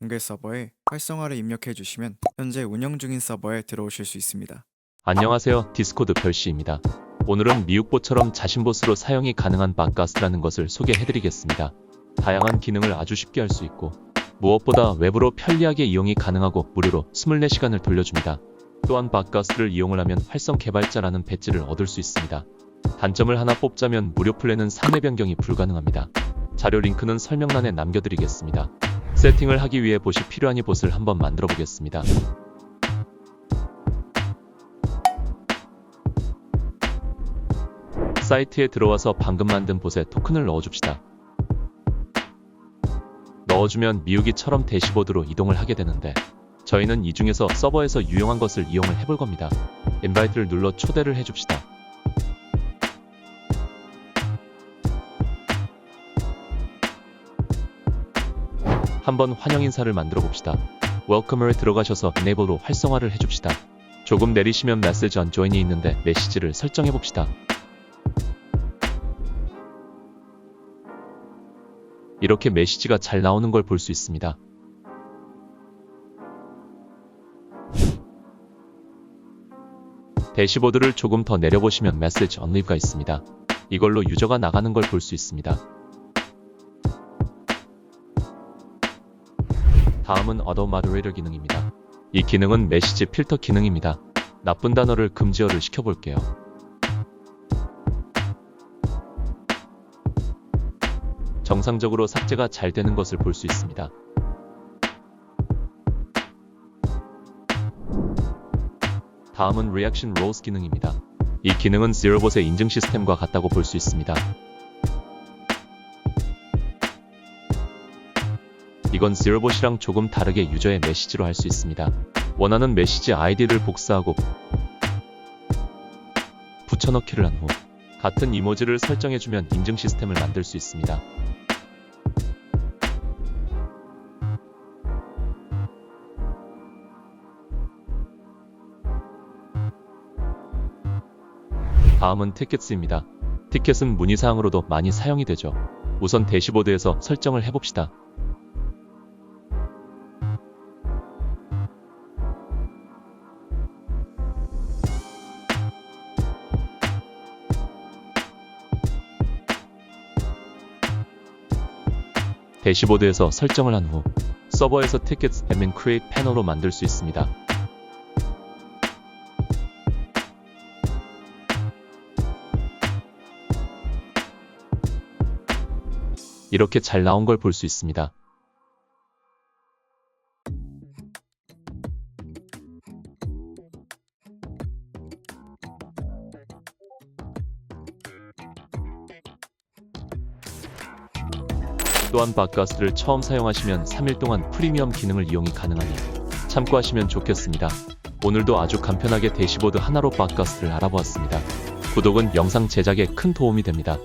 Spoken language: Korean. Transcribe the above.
공개 서버에 활성화를 입력해 주시면 현재 운영 중인 서버에 들어오실 수 있습니다. 안녕하세요. 디스코드 별씨입니다. 오늘은 미육보처럼 자신보스로 사용이 가능한 바가스라는 것을 소개해드리겠습니다. 다양한 기능을 아주 쉽게 할 수 있고 무엇보다 외부로 편리하게 이용이 가능하고 무료로 24시간을 돌려줍니다. 또한 바가스를 이용을 하면 활성 개발자라는 배지를 얻을 수 있습니다. 단점을 하나 뽑자면 무료 플랜은 상내 변경이 불가능합니다. 자료 링크는 설명란에 남겨드리겠습니다. 세팅을 하기 위해 보시 필요한 이 봇을 한번 만들어 보겠습니다. 사이트에 들어와서 방금 만든 봇에 토큰을 넣어줍시다. 넣어주면 미우기처럼 대시보드로 이동을 하게 되는데 저희는 이 중에서 서버에서 유용한 것을 이용을 해볼 겁니다. 인바이트를 눌러 초대를 해줍시다. 한번 환영 인사를 만들어 봅시다. 웰컴을 들어가셔서 enable로 활성화를 해줍시다. 조금 내리시면 메시지 on join이 있는데 메시지를 설정해 봅시다. 이렇게 메시지가 잘 나오는 걸 볼 수 있습니다. 대시보드를 조금 더 내려보시면 메시지 leave가 있습니다. 이걸로 유저가 나가는 걸 볼 수 있습니다. 다음은 Auto Moderator 기능입니다. 이 기능은 메시지 필터 기능입니다. 나쁜 단어를 금지어를 시켜볼게요. 정상적으로 삭제가 잘 되는 것을 볼 수 있습니다. 다음은 Reaction Rules 기능입니다. 이 기능은 ZeroBot의 인증 시스템과 같다고 볼 수 있습니다. 이건 ZeroBot이랑 조금 다르게 유저의 메시지로 할 수 있습니다. 원하는 메시지 아이디를 복사하고 붙여넣기를 한 후 같은 이모지를 설정해주면 인증 시스템을 만들 수 있습니다. 다음은 티켓스입니다. 티켓은 문의사항으로도 많이 사용이 되죠. 우선 대시보드에서 설정을 해봅시다. 대시보드에서 설정을 한 후 서버에서 티켓 admin create 패널로 만들 수 있습니다. 이렇게 잘 나온 걸 볼 수 있습니다. 또한 바가스를 처음 사용하시면 3일 동안 프리미엄 기능을 이용이 가능하니 참고하시면 좋겠습니다. 오늘도 아주 간편하게 대시보드 하나로 바가스를 알아보았습니다. 구독은 영상 제작에 큰 도움이 됩니다.